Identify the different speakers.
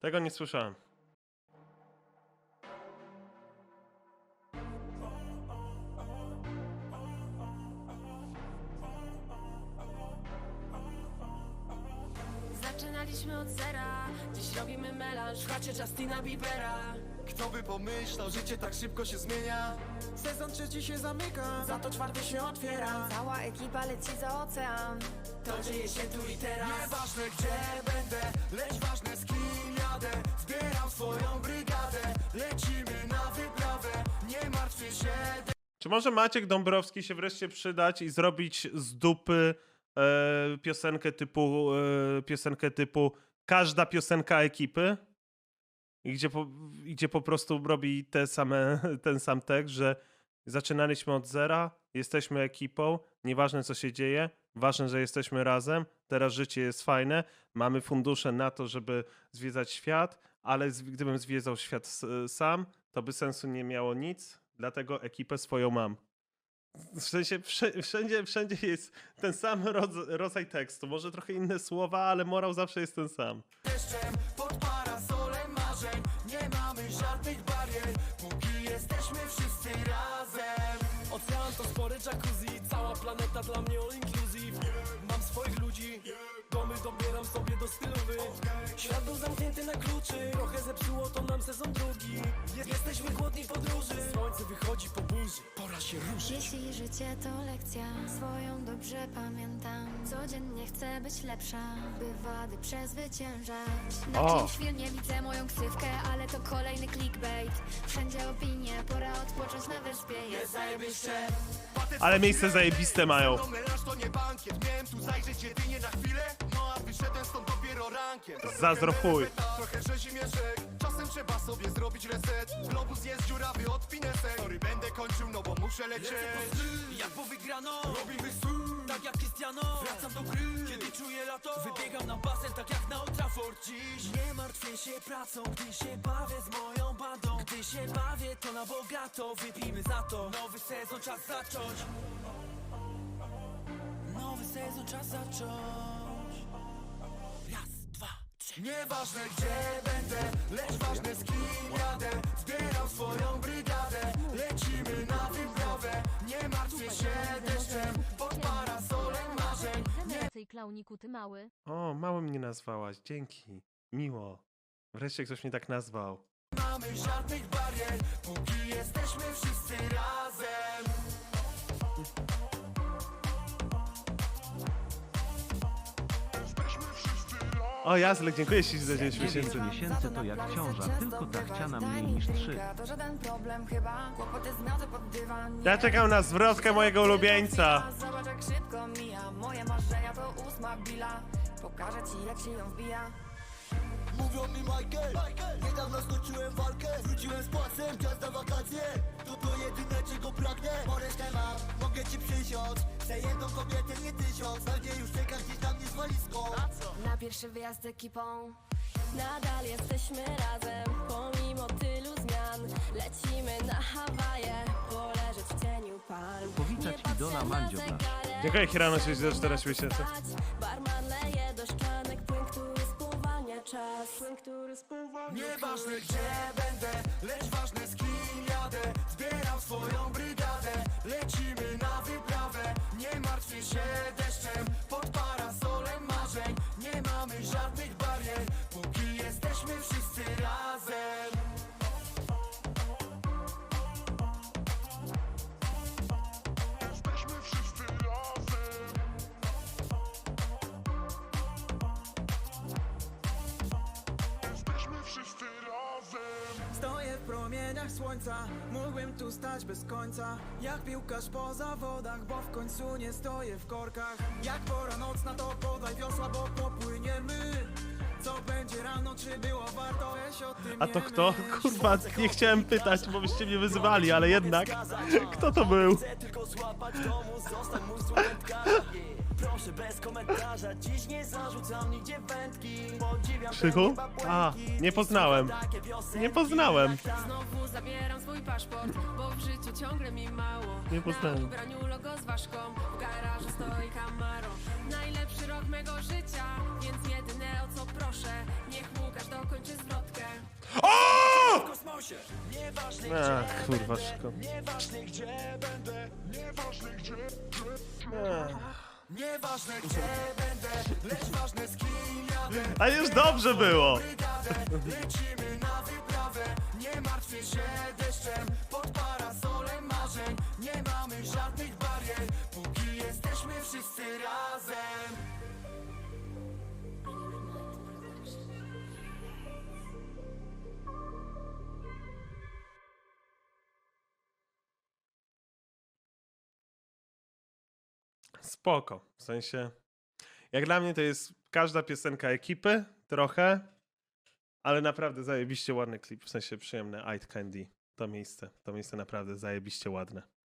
Speaker 1: Tego nie słyszałem.
Speaker 2: Zaczynaliśmy od zera, dziś robimy melanż w chacie Justina Biebera.
Speaker 3: Kto by pomyślał, życie tak szybko się zmienia? Sezon trzeci się zamyka, za to czwarty się otwiera.
Speaker 2: Cała ekipa leci za ocean. To dzieje się tu i teraz.
Speaker 3: Nieważne gdzie będę, lecz ważne z kim jadę Zbieram swoją brygadę, lecimy na wyprawę. Nie martwcie się,
Speaker 1: Czy może Maciek Dąbrowski się wreszcie przydać i zrobić z dupy e, piosenkę typu e, piosenkę typu każda piosenka ekipy? I gdzie po, gdzie po prostu robi te same, ten sam tekst, że zaczynaliśmy od zera, jesteśmy ekipą, nieważne co się dzieje, ważne, że jesteśmy razem, teraz życie jest fajne, mamy fundusze na to, żeby zwiedzać świat, ale gdybym zwiedzał świat sam, to by sensu nie miało nic, dlatego ekipę swoją mam. W sensie wszędzie, wszędzie, jest ten sam rodz- rodzaj tekstu, może trochę inne słowa, ale morał zawsze jest ten sam.
Speaker 3: pod parasolem marzeń Nie mamy żadnych barier, póki jesteśmy wszyscy razem
Speaker 4: Ocean to spory jacuzzi. Cała planeta dla mnie all inclusive. Mam swoich ludzi Domy dobieram sobie do stylowy Świat był zamknięty na kluczy. Trochę zepsuło to nam sezon drugi. Jest, Jesteśmy głodni podróży się ruszyć.
Speaker 2: Jeśli życie to lekcja, swoją dobrze pamiętam. Codziennie chcę być lepsza, by wady przezwyciężać. Na
Speaker 1: O.
Speaker 2: czymś filmie widzę moją ksywkę, ale to kolejny clickbait. Wszędzie opinie, pora odpocząć na wyspie. Jest zajebiście
Speaker 1: Ale miejsce zajebiste mają.
Speaker 3: No melanż to nie bankiet, miałem tu zajrzeć jedynie na chwilę No a wyszedłem stąd dopiero rankiem
Speaker 1: Zazdro chuj.
Speaker 3: Trochę rzezimieszek, czasem trzeba sobie zrobić reset Globus jest dziurawy Sorry, będę kończył, no bo muszę lecieć
Speaker 4: Jak po
Speaker 3: Robimy stół
Speaker 4: Tak jak Cristiano. Wracam do gry. Kiedy czuję lato. Wybiegam na basen tak jak na Old Trafford Dziś. Nie martwię się pracą Gdy się bawię z moją bandą. Gdy się bawię to na bogato. Wypijmy za to. Nowy sezon czas zacząć. Nowy sezon czas zacząć. Raz, dwa, trzy.
Speaker 3: Nieważne gdzie będę, lecz ważne z kim jadę. Zbieram swoją brygadę,
Speaker 5: klauniku ty mały.
Speaker 1: O, mało mnie nazwałaś, dzięki. Miło. Wreszcie ktoś mnie tak nazwał.
Speaker 3: mamy żadnych barier, póki jesteśmy wszyscy razem
Speaker 1: O, Jazlek, dziękuję Ci za 9 miesięcy.
Speaker 6: 9 miesięcy to jak ciąża, tylko dachciana mniej niż 3.
Speaker 2: To żaden problem chyba, kłopoty zmioty pod dywan
Speaker 1: Ja czekam na zwrotkę mojego ulubieńca.
Speaker 2: Bila Pokażę ci jak się ją wbija.
Speaker 7: Mówią mi Michael, niedawno skończyłem walkę Wróciłem z płacem, czas na wakacje. To to jedyne czego pragnę. Bo resztę mam, mogę ci przysiąc. Chcę jedną kobietę, nie tysiąc. Pewnie już czeka gdzieś tam jest walizką
Speaker 2: Na pierwszy wyjazd z ekipą. Nadal jesteśmy razem Pomimo tylu zmian. Lecimy na Hawaje Poleżeć w cieniu palm
Speaker 6: Powitać
Speaker 2: Nie patrzę
Speaker 6: idola
Speaker 2: na
Speaker 6: Mandzio
Speaker 1: Dziękuję, Hirano,
Speaker 2: chcę
Speaker 1: 64 miesięcy.
Speaker 2: spać. Barman leje do szklanek Płyn, który spowalnia czas Płyn, który spowalnia
Speaker 3: Nieważne gdzie będę, lecz ważne z kim jadę Zbieram swoją brygadę,
Speaker 4: promieniach słońca Mógłbym tu stać bez końca Jak piłkarz po zawodach Bo w końcu nie stoję w korkach Jak pora nocna to podaj wiosła Bo popłyniemy Co będzie rano, czy było warto Weź o tym
Speaker 1: A to kto? Kurwa, nie chciałem pytać, bo byście mnie wyzywali, ale jednak. Kto to był?
Speaker 4: Chcę tylko złapać domu Zostań mój złotętka proszę bez komentarza Dziś nie zarzucam nigdzie wędki Podziwiam
Speaker 1: Krzychu? A, nie poznałem. Nie poznałem.
Speaker 2: Znowu zabieram swój paszport, bo w życiu ciągle mi mało.
Speaker 1: Nie poznałem.
Speaker 2: Na ubraniu logo z ważką, w garażu stoi Camaro. Najlepszy rok mego życia, więc jedyne o co proszę, niech Łukasz dokończy zwrotkę.
Speaker 1: O! Ach, kurwa, szko.
Speaker 4: Nieważne gdzie będę
Speaker 3: Nieważne gdzie będę, lecz ważne z kim jadę.
Speaker 1: A już dobrze było.
Speaker 3: Brygadę, lecimy na wyprawę. Nie martwię się deszczem, pod parasolem marzeń. Nie mamy żadnych barier, póki jesteśmy wszyscy razem
Speaker 1: Spoko. W sensie, jak dla mnie to jest każda piosenka ekipy, trochę, ale naprawdę zajebiście ładny klip, w sensie przyjemne. Eye Candy, to miejsce, to miejsce naprawdę zajebiście ładne.